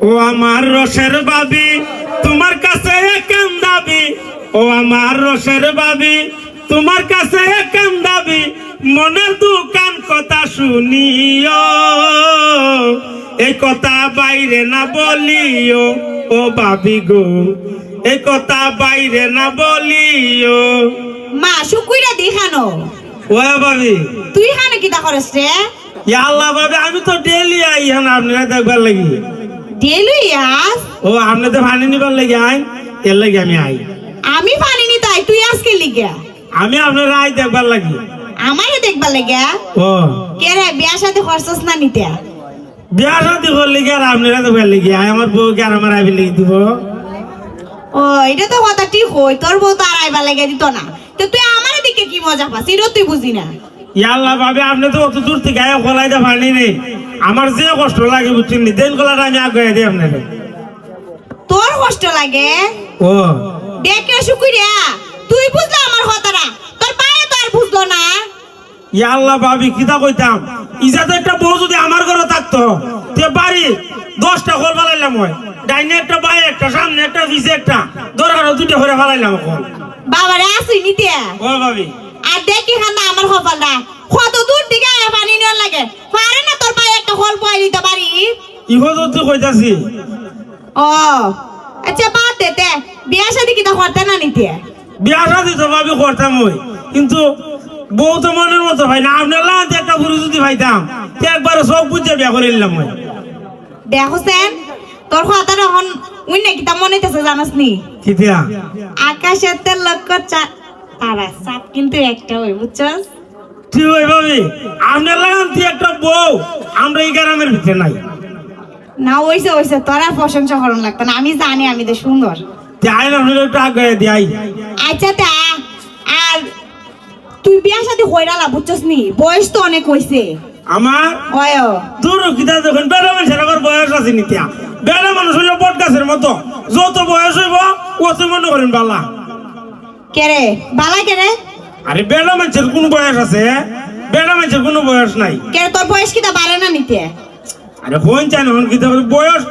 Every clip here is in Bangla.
ও আমার রসের বাবি তোমার কাছে কেন দাবি? ও আমার রসের বাবি তোমার কাছে কেন দাবি? মনের দোকান কথা শুনিও এই কথা বাইরে না বলিও ও বাবি গো এই কথা বাইরে না বলিও। মা শুকুইরা দেখানো ও বাবি। তুই হানে কিতা করস রে? ইয়া আল্লাহ বাবি আমি তো ডেলি আই হ্যাঁ আপনারা দেখবার লাগি। ডেলি আস ও আপনাদের পানি নিবার লাগি আই এর লাগি আমি আই। আমি পানি নি তাই তুই আজকে লিগা? আমি আপনার দেখবার লাগি। আমারে দেখবা লাগা? ও। কে রে বিয়া সাথে খরচস না নিতে? বিয়া শাদি করলে কি আর আপনারা দেখবার লাগি আই আমার বউ কি আর আমার আইবি দিব। ও এটা তো কথা ঠিক হই তোর বউ তো আর আইবা লাগে দিত না। তো তুই আমার দিকে কি মজা পাস? এটা তুই বুঝি না ভাবে আপনি তো অত দূর থেকে আয় খোলাই দে পানি নেই আমার যে কষ্ট লাগে বুঝছেন নি? দেন কলাটা আমি আগে দিই আপনার তোর কষ্ট লাগে? ও। দেখে শুকুরিয়া তুই বুঝলা আমার কথাটা? তোর পায়ে তো আর বুঝলো না। ইয়া আল্লাহ ভাবি কিতা কইতাম? ইজাতে একটা বউ যদি আমার ঘরে থাকতো তে বাড়ি দশটা খোল ফালাইলাম হয়। ডাইনে একটা বাইরে একটা সামনে একটা পিছে একটা। দরকার দুটো করে ফালাইলাম এখন। বাবারে আসুই নিতে। ও ভাবি। দেখি খান্দা আমার কপালটা কত দূর দিকে পানি নেওয়ার লাগে। পারে না তোর পায়ে একটা কল পয় দিতে পারি ইহো তো কইতাছি ও আচ্ছা বাদ দে তে বিয়া শাদি কিতা করতে না নিতে বিয়া শাদি তো ভাবি করতাম ওই কিন্তু বউ তো মনের মতো ভাই না আপনার লাগাতে একটা বুড়ি যদি ভাইতাম তে একবারে সব বুঝে বিয়া করে নিলাম ওই দেখছেন তোর কথাটা এখন উই না কিতা মনে হইতেছে জানাস নি কিতিয়া? আকাশের লক্ষ্য চা তারা সাপ কিন্তু একটা হই বুঝছস? ঠিক ওই ভাবি আপনার লাগাতে একটা বউ আমরা এই গ্রামের ভিতরে নাই। না ওইসে ওইসে তোর প্রশংসা করুন লাগতো না আমি জানি আমি তো সুন্দর। তে আইন আপনার একটু আগে দিয়াই। আচ্ছা তা আর তুই বিয়া শাদি হইরালা বুঝছস নি বয়স তো অনেক হইছে। আমার? হয় দূর কিতা দেখুন বেড়া মানুষের আবার বয়স আছে নিতিয়া বেড়া মানুষ হইলে বট গাছের মতো। যত বয়স হইব অত মনে করেন বালা। কেরে বালা কেরে আরে বেড়া মানুষের কোন বয়স আছে বেড়া মানুষের কোনো বয়স নাই। কেরে তোর বয়স কিতা বাড়ে না নিতে? আরে হন চান হন বলে বয়স?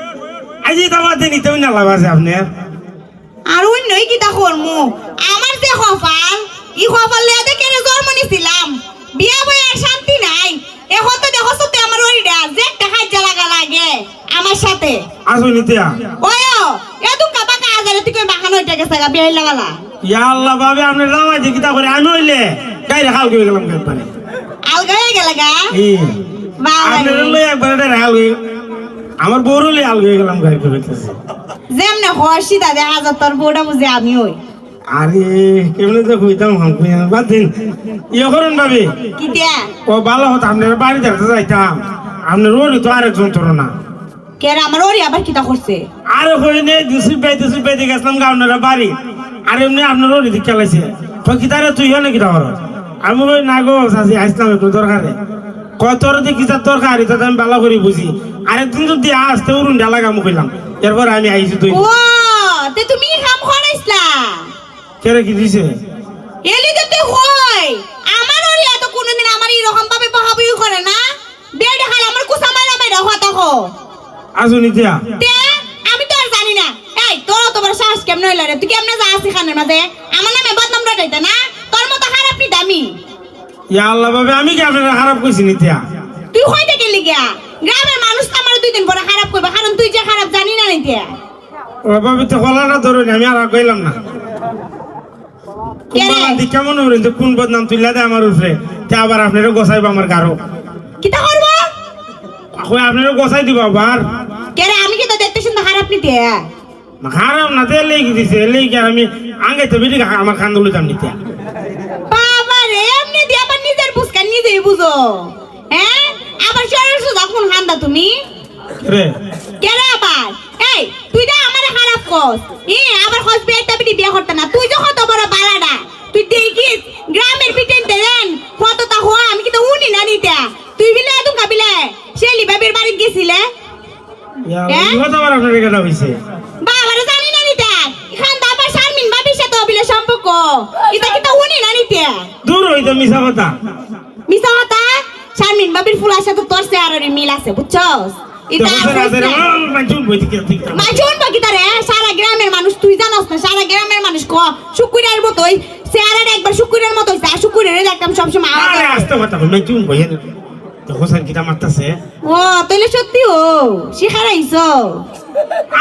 আজি দাবাতে নিতে না লাভ আছে আপনার। আর অন্যই কিতা করমু? আমার যে কপাল ই কপাল লিয়া দেখে জন্ম নিছিলাম বিয়া বই আর শান্তি নাই। এখন তো দেখো তো আমার ওইটা যে একটা হাজ্জা লাগা আমার সাথে। আসো নিতিয়া ওয়ো এ তো কাবা কাজারে তুই কই বাহানো হইতে গেছে গা বিয়া লাগালা ইয়া আল্লাহ বাবে আপনার জামাই যে কিতা করে আমি হইলে গাইরে হাল করে গেলাম একবারে। আলগা হয়ে গেল গা? আপনার লই একবারে ডাইরে হাল হয়ে আমার বউর লই হাল হয়ে গেলাম গাড়ি করে যেমনে হর্ষি দাদা হাজার তোর বউটা বুঝে আমি ওই আরে কেমনে তো কইতাম হাম কই বাদ দিন। ইয়ে করুন ভাবি। কি দিয়া? ও ভালো হতো আপনার বাড়ি দেখতে যাইতাম। আপনার ওরই তো আরেকজন তোর না কে রে, আমার ওরি আবার কিতা করছে? আরে কই নে দুসি পাইতে দুসি পাইতে গেছিলাম গাউনারা বাড়ি। আর এমনি আপনার ওরই দিকে খেলাইছে। কই কি তারে তুই হনে কি খবর আমি কই না গো সাসি আসলাম একটু দরকারে কয় তোর দি কি তার দরকার এটা আমি ভালো করে বুঝি আরেকদিন যদি আসতে উড়ুন ডালা গামু কইলাম। এরপর আমি আইছি তুই ও তে তুমি কাম করাইছলা কেরে কি দিছে? এলি তো তুই হই আমার ওরি এত কোনদিন আমার এরকম ভাবে বহাবই করে না? বিয়ে দেখাল আমার কুসা মারা মারা হতা হো আসো নিতিয়া তে আমি তো আর জানি না এই তোর তো বড় সাহস কেমন হইল রে? তুই কেমনে যা আসি খানের মাঝে? আমার নামে বদনাম রটাইতে না? তোর মতো খারাপ নি দামি? ইয়া আল্লাহ বাবে আমি কি আপনার খারাপ কইছি নিতিয়া তুই হইতে গেলি গিয়া? গ্রামের মানুষ তো আমার দুই দিন পরে খারাপ করবে কারণ তুই যে খারাপ জানি না নিতে ও ভাবি তো গলাটা ধরুন আমি আর কইলাম না। কেমন তো কোন বদনাম তুইলা দেয় আমার উপরে তে আবার আপনারও গোসাইব আমার গারো। কিতা করব? কই আপনারও গোসাই দিব আবার? কেরে আমি কি তো দেখতে শুনতে খারাপ নিতে খারাপ না তে লেগে দিছে লেগে আমি আঙ্গাইতে বেশি আমার খান দুলিতাম নিতে বাবা রে এমনি দিয়ে আবার নিজের বুঝকা নিজেই বুঝো? হ্যাঁ? আবার শরীর সুদা কোন হান্দা তুমি? রে। কেরে আবার? এই তুই তো আমারে খারাপ কস। ই আবার হস বিয়ে একটা বিটি বিয়ে করতে না। তুই যখন তো বড় বালাডা তুই দেখিস গ্রামের পিটেন দেন কতটা হওয়া আমি কিন্তু উনি না নিতে তুই বিলে এত কাবিলে শেলি বাবির বাড়িতে গেছিলে? ইয়া হ্যাঁ? কত বার আপনার কেটা হইছে বাবারে জানি না নিতে এখান আবার শারমিন অবিলে সম্পর্ক? এটা কিন্তু উনি না নিতে? দূর হইতো মিশা কথা। মিছা কথা? শারমিন বাবির ফুলার সাথে তোর চেহারের মিল আছে বুঝছস? বাকি তারে? সারা গ্রামের মানুষ তুই জানাস না সারা গ্রামের মানুষ ক? শুকুরের মতোই চেহারার একবার শুকুরের মতো হইছে আর শুকুরের দেখতাম সবসময় আওয়াজ। আস্তে কথা বল মানছুন বই দেখো সান কিটা মারতাছে। ও তাহলে সত্যি ও শিখারাইছ।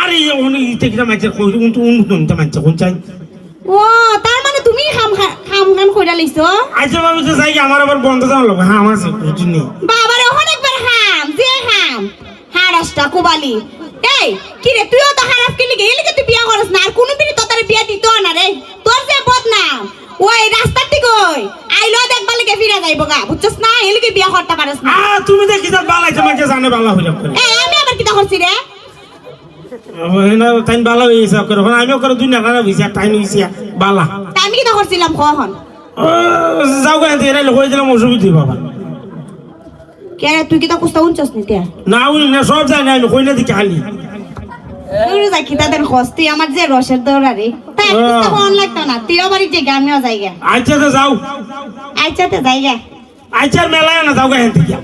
আরে উনি ইতে কিটা মারছে কই উন তো উন তো মারছে কোন চাই? ও তার মানে তুমি খা- খাম খান কইরা লইছো? আচ্ছা ভাবি তো চাই আমার আবার বন্ধ যাওয়ার লোক হ্যাঁ আমার বুঝিনি বাবারে অনেকবার খাম যে খাম। হারাসটা কুবালি। এই কি রে তুইও তো খারাপ কি লিগে এলিগে তুই বিয়া করছ না আর কোন বিনি তো তারে বিয়া দিত না রে। তোর যে বদনাম। ওই রাস্তার দিকে ওই। আইলো দেখবার লিগে ফিরে যাইব গা বুঝছস না? এলিগে বিয়া করতে পারছ না। তুমি দেখি যা বালাইছে মাঝে জানে বালা হইলা করে। এই আমি আবার কি করছি রে। না তাই বালা হইছে করে দুই নাকা হইছে টাইম হইছে বালা। তা আমি কি করছিলাম কখন ও, যাও গায়ে এরাই হয়ে দিলাম অসুবিধা বাবা কে তুই কি তা কুস্তা উনছস না উনি না সব জানি আমি কইলে দিকে খালি। তুই যাই কি তাদের তুই আমার যে রসের দৌড়া রে তাই কুস্তা ফোন লাগতো না তুইও বাড়ি যে আমিও যাই গা আচ্ছা তো যাও আচ্ছা তো যাই গা আচ্ছা মেলায় না যাও গায়ে থেকে